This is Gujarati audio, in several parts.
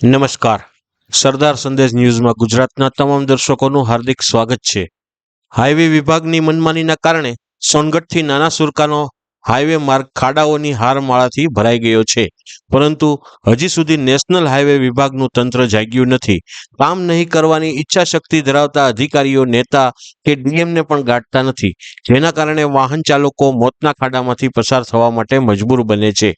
નમસ્કાર. સરદાર સંદેશ ન્યૂઝમાં ગુજરાતના તમામ દર્શકોનું હાર્દિક સ્વાગત છે. હાઈવે વિભાગની મનમાનીના કારણે સોનગઢથી નાના સુરકાનો હાઈવે માર્ગ ખાડાઓની હારમાળાથી ભરાઈ ગયો છે. પરંતુ હજી સુધી નેશનલ હાઈવે વિભાગનું તંત્ર જાગ્યું નથી. કામ નહીં કરવાની ઈચ્છા શક્તિ ધરાવતા અધિકારીઓ, નેતા કે ડીએમને પણ ગાંઠતા નથી, જેના કારણે વાહન ચાલકો મોતના ખાડામાંથી પસાર થવા માટે મજબૂર બને છે.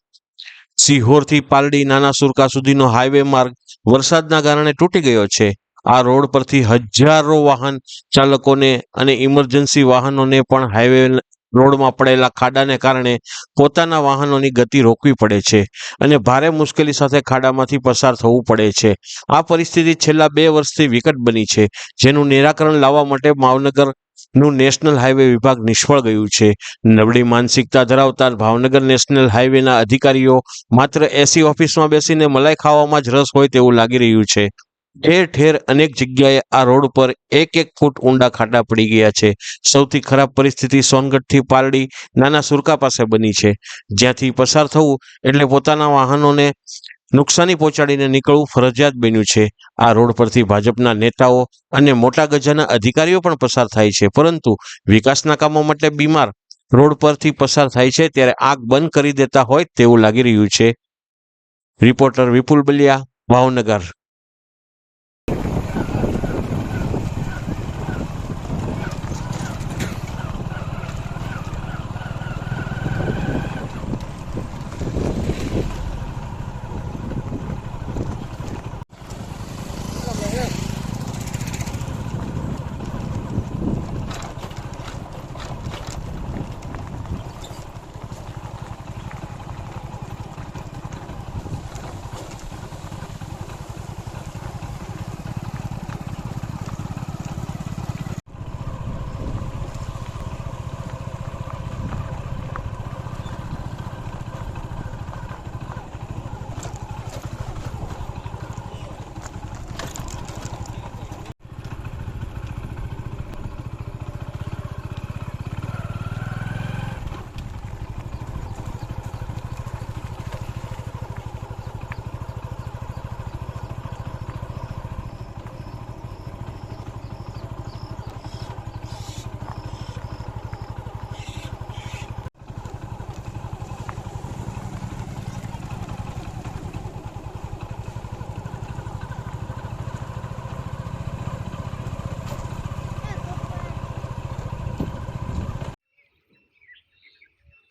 સિહોરથી પાલડી નાના સુરકા સુધીનો હાઈવે માર્ગ વરસાદના કારણે તૂટી ગયો છે. આ રોડ પરથી હજારો વાહન ચાલકોને અને ઇમરજન્સી વાહનોને પણ હાઈવે રોડમાં પડેલા ખાડાને કારણે પોતાના વાહનોની ગતિ રોકવી પડે છે અને ભારે મુશ્કેલી સાથે ખાડામાંથી પસાર થવું પડે છે. આ પરિસ્થિતિ છેલ્લા બે વર્ષથી વિકટ બની છે, જેનું નિરાકરણ લાવવા માટે ભાવનગર નું નેશનલ હાઈવે વિભાગ નિષ્ફળ ગયું છે. નબળી માનસિકતા ધરાવતા ભાવનગર નેશનલ હાઈવેના અધિકારીઓ માત્ર એસી ઓફિસમાં બેસીને મલાઈ ખાવામાં જ રસ હોય તેવું લાગી રહ્યું છે. ઠેર ઠેર અનેક જગ્યાએ આ રોડ પર એક એક ફૂટ ઊંડા ખાડા પડી ગયા છે. સૌથી ખરાબ પરિસ્થિતિ સોનગઢથી પાલડી નાના સુરકા પાસે બની છે. જ્યાંથી પસાર થવું એટલે પોતાના વાહનોને નુકસાની પહોંચાડીને નીકળવું ફરજિયાત બન્યું છે. આ રોડ પરથી ભાજપના નેતાઓ અને મોટા ગજાના અધિકારીઓ પણ પસાર થાય છે. પરંતુ વિકાસના કામો માટે બીમાર રોડ પરથી પસાર થાય છે ત્યારે આંખ બંધ કરી દેતા હોય તેવું લાગી રહ્યું છે. રિપોર્ટર વિપુલ બલિયા, ભાવનગર.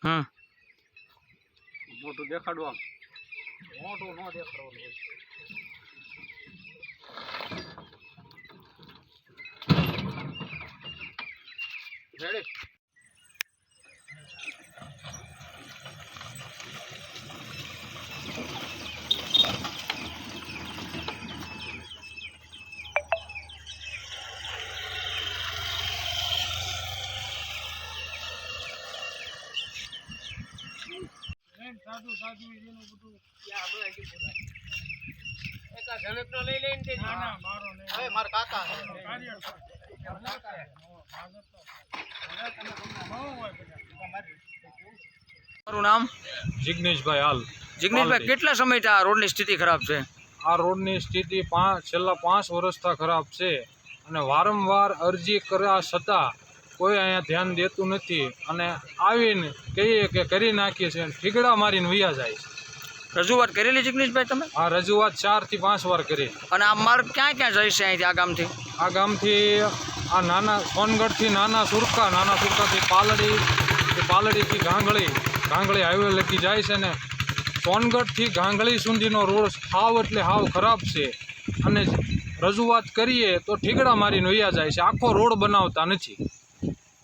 હમ મોટું દેખાડવું આમ. મોટું ન દેખાડવાનું હોય. સાદું સાદું એનું બધું. હમણાં હજી બોલાય. એક આ જનકનો લઈ લઈને તે ના ના મારો નહીં. હવે કાકા નામ જિગ્નેશભાઈ હાલ. જિગ્નેશભાઈ કેટલા સમયથી આ રોડની સ્થિતિ ખરાબ છે? આ રોડની સ્થિતિ પાંચ છેલ્લા પાંચ વર્ષથી ખરાબ છે. અને વારંવાર અરજી કર્યા છતાં કોઈ અહીંયા ધ્યાન દેતું નથી અને આવીને કહીએ કે કરી નાખીએ છીએ અને ઠીકડા મારીને વૈયા જાય છે. રજૂઆત કરેલી જિગ્નેશભાઈ તમે? હા રજૂઆત ચારથી પાંચ વાર કરી. અને આ માર્ગ ક્યાં ક્યાં જાય છે અહીંથી આ ગામથી? આ ગામથી આ નાના સોનગઢથી નાના સુરકા નાના સુરકાથી પાલડી પાલડીથી ગાંગળી ગાંગળી હાઈવે લગી જાય છે ને સોનગઢથી ગાંગળી સુધીનો રોડ હાવ એટલે હાવ ખરાબ છે. અને રજૂઆત કરીએ તો ઠીકડા મારીને વયા જાય છે. આખો રોડ બનાવતા નથી.